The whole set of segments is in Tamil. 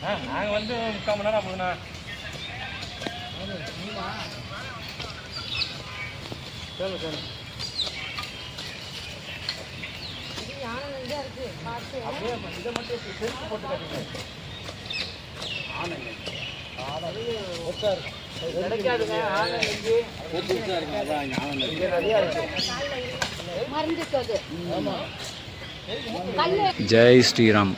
ஆ நாங்கள் வந்து முக்கால் மணி நேரம் போதுண்ணா சரி சரி. அப்படியே இதை மட்டும் செருப்பு போட்டு காட்டுங்க ஆனங்க உட்காரு கிடைக்காதுங்க. ஆனங்க இங்கே நிறையா இருக்கு. மறந்துட்டது. கல்லு. ஜெய் ஸ்ரீராம்.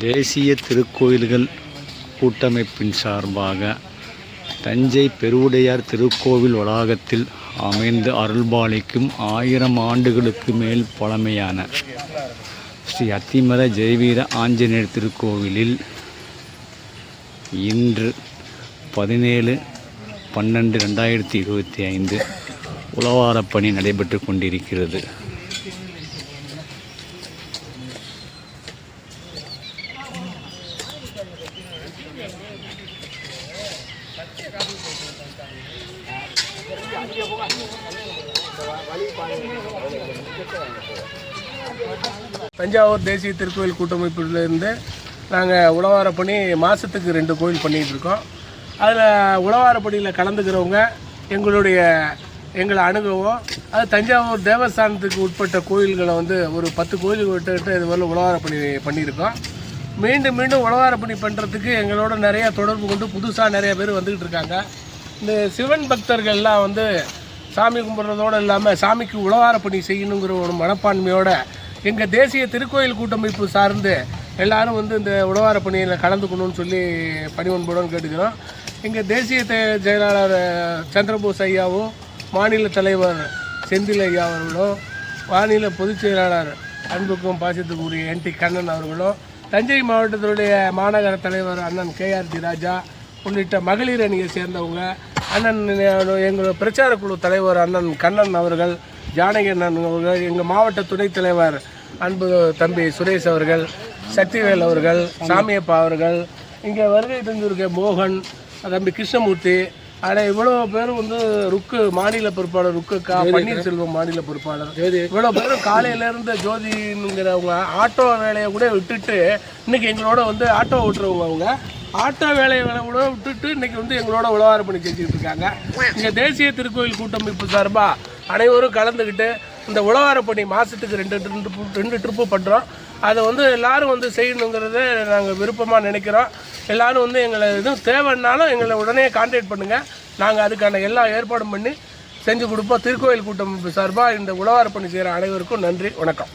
தேசிய திருக்கோயில்கள் கூட்டமைப்பின் சார்பாக தஞ்சை பெருவுடையார் திருக்கோவில் வளாகத்தில் அமைந்து அருள்பாலிக்கும் ஆயிரம் ஆண்டுகளுக்கு மேல் பழமையான ஸ்ரீ அத்திமர ஜெயவீர ஆஞ்சநேயர் திருக்கோவிலில் இன்று பதினேழு பன்னெண்டு ரெண்டாயிரத்தி இருபத்தி ஐந்து உழவாரப் பணி நடைபெற்று கொண்டிருக்கிறது. தஞ்சாவூர் தேசிய திருக்கோயில் கூட்டமைப்பிலிருந்து நாங்கள் உழவார பணி மாதத்துக்கு ரெண்டு கோயில் பண்ணிகிட்ருக்கோம். அதில் உழவாரப்பணியில் கலந்துக்கிறவங்க எங்களுடைய எங்களை அணுகவும் அது தஞ்சாவூர் தேவஸ்தானத்துக்கு உட்பட்ட கோயில்களை வந்து ஒரு பத்து கோயில் விட்டுக்கிட்டு இது வரல உழவார பண்ணியிருக்கோம். மீண்டும் மீண்டும் உழவாரப்பணி பண்ணுறதுக்கு எங்களோட நிறையா தொடர்பு கொண்டு புதுசாக நிறைய பேர் வந்துக்கிட்டு இருக்காங்க இந்த சிவன் பக்தர்கள்லாம் வந்து சாமி கும்பிட்றதோடு இல்லாமல் சாமிக்கு உழவார பணி செய்யணுங்கிற ஒரு மனப்பான்மையோட எங்கள் தேசிய திருக்கோயில் கூட்டமைப்பு சார்ந்து எல்லாரும் வந்து இந்த உழவார பணியில் கலந்துக்கணும்னு சொல்லி பணி பணிவன்புடன் கேட்டுக்கிறோம். எங்கள் தேசிய தே- செயலாளர் சந்திரபோஸ் ஐயாவும் மாநில தலைவர் செந்தில் ஐயா அவர்களும் மாநில பொதுச் செயலாளர் அன்புக்கும் பாசத்துக்கும் உரிய என் டி கண்ணன் அவர்களும் தஞ்சை மாவட்டத்தினுடைய மாநகர தலைவர் அண்ணன் கேஆர்டி ராஜா உள்ளிட்ட மகளிர் அணியை சேர்ந்தவங்க அண்ணன் எங்கள் பிரச்சார குழு தலைவர் அண்ணன் கண்ணன் அவர்கள் ஜானகி அண்ணன் அவர்கள் எங்கள் மாவட்ட துணைத் தலைவர் அன்பு தம்பி சுரேஷ் அவர்கள் சக்திவேல் அவர்கள் சாமியப்பா அவர்கள் இங்கே வருகை தந்திருக்க மோகன் தம்பி கிருஷ்ணமூர்த்தி ஆனால் இவ்வளோ பேரும் வந்து ருக்கு மாநில பொறுப்பாளர் ருக்கு கா பன்னீர்செல்வம் மாநில பொறுப்பாளர். இவ்வளோ பேரும் காலையிலேருந்து ஜோதிங்கிறவங்க ஆட்டோ வேலையை கூட விட்டுட்டு இன்னைக்கு எங்களோட வந்து ஆட்டோ ஓட்டுறவங்க அவங்க. ஆட்டோ வேலையை வேலை கூட விட்டுட்டு இன்னைக்கு வந்து எங்களோட உழவார பண்ணி செஞ்சுட்டு இருக்காங்க. இங்கே தேசிய திருக்கோயில் கூட்டமைப்பு சார்பாக அனைவரும் கலந்துக்கிட்டு இந்த உழவார பணி மாதத்துக்கு ரெண்டு ரெண்டு ட்ரிப்பு பண்ணுறோம் அதை வந்து எல்லாரும் வந்து செய்யணுங்கிறத நாங்கள் விருப்பமாக நினைக்கிறோம். எல்லாரும் வந்து எங்களை எதுவும் தேவைன்னாலும் எங்களை உடனே கான்டாக்ட் பண்ணுங்கள் நாங்கள் அதுக்கான எல்லா ஏற்பாடும் பண்ணி செஞ்சு கொடுப்போம். திருக்கோயில் கூட்டம் சார்பாக இந்த உழவார் பணி செய்கிற அனைவருக்கும் நன்றி. வணக்கம்.